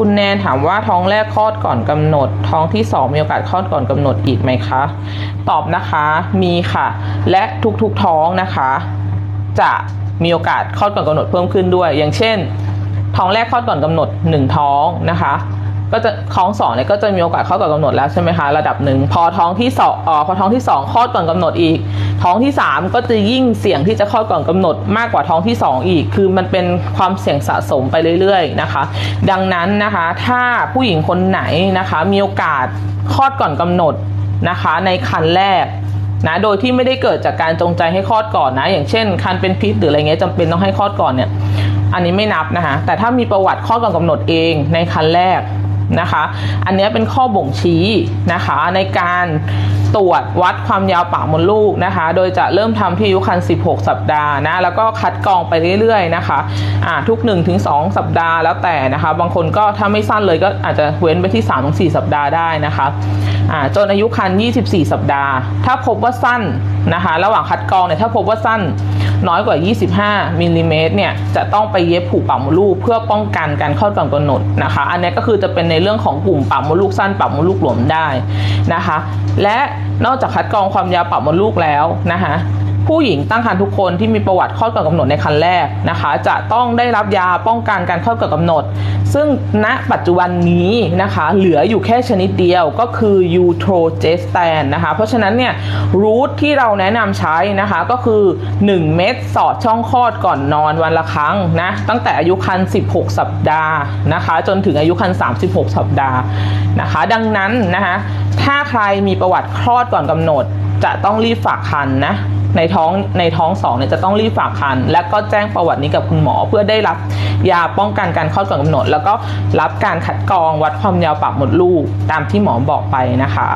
คุณแนนถามว่าท้องแรกคลอดก่อนกำหนด ท้องที่สองมีโอกาสคลอดก่อนกำหนดอีกไหมคะ ตอบนะคะมีค่ะ และทุกๆท้องนะคะ จะมีโอกาสคลอดก่อนกำหนดเพิ่มขึ้นด้วย อย่างเช่น ท้องแรกคลอดก่อนกำหนด 1 ท้องนะคะ ก็จะท้องสองเนี่ยก็จะมีโอกาสคลอดก่อนกำหนดแล้วใช่ไหมคะระดับหนึ่งพอท้องที่สองอ๋อพอท้องที่สองคลอดก่อนกำหนดอีก ท้องที่สามก็จะยิ่งเสี่ยงที่จะคลอดก่อนกำหนดมากกว่าท้องที่สองอีก คือมันเป็นความเสี่ยงสะสมไปเรื่อยๆนะคะ ดังนั้นนะคะถ้าผู้หญิงคนไหนนะคะมีโอกาสคลอดก่อนกำหนดนะคะในคันแรกนะโดยที่ไม่ได้เกิดจากการจงใจให้คลอดก่อนนะ อย่างเช่น คันเป็นพิษหรืออะไรเงี้ยจำเป็นต้องให้คลอดก่อนเนี่ยอันนี้ไม่นับนะคะแต่ถ้ามีประวัติคลอดก่อนกำหนดเองในคันแรก นะคะ อันนี้เป็นข้อบ่งชี้นะคะในการตรวจวัดความยาวปากมดลูกนะคะ โดยจะเริ่มทำที่อายุครรภ์16 สัปดาห์นะ แล้วก็คัดกรองไปเรื่อยๆนะคะอ่าทุก 1-2 สัปดาห์แล้วแต่นะคะ บางคนก็ถ้าไม่สั้นเลยก็อาจจะเว้นไปที่ 3-4 สัปดาห์ได้นะคะจนอายุครรภ์24 สัปดาห์ ถ้าพบว่าสั้นนะคะ ระหว่างคัดกรองเนี่ยถ้าพบว่าสั้น น้อยกว่า 25มิลลิเมตรเนี่ยจะต้องไปเย็บผูกปากมดลูกเพื่อป้องกันการคลอดก่อนกำหนดนะคะ อันนี้ก็คือจะเป็นในเรื่องของกลุ่มปากมดลูกสั้นปากมดลูกหลวมได้นะคะ และนอกจากคัดกรองความยาวปากมดลูกแล้วนะคะ ผู้หญิงตั้งครรภ์ทุกคนที่มีประวัติคลอดก่อนกำหนดในครรภ์แรกนะคะ จะต้องได้รับยาป้องกันการคลอดก่อนกำหนด ซึ่งณปัจจุบันนี้นะคะ เหลืออยู่แค่ชนิดเดียวก็คือยูโทรเจสแตนนะคะ เพราะฉะนั้นเนี่ยรูทที่เราแนะนำใช้นะคะก็คือ 1 เม็ดสอดช่องคลอดก่อนนอนวันละครั้งนะตั้งแต่อายุครรภ์16 สัปดาห์นะคะ จนถึงอายุครรภ์36 สัปดาห์นะคะ ดังนั้นนะคะถ้าใครมีประวัติคลอดก่อนกำหนด จะต้องรีบฝากคันนะในท้องในท้องสองเนี่ยจะต้องรีบฝากคันและก็แจ้งประวัตินี้กับคุณหมอ เพื่อได้รับยาป้องกันการคลอดก่อนกำหนด แล้วก็รับการคัดกรองวัดความยาวปากมดลูกตามที่หมอบอกไปนะคะ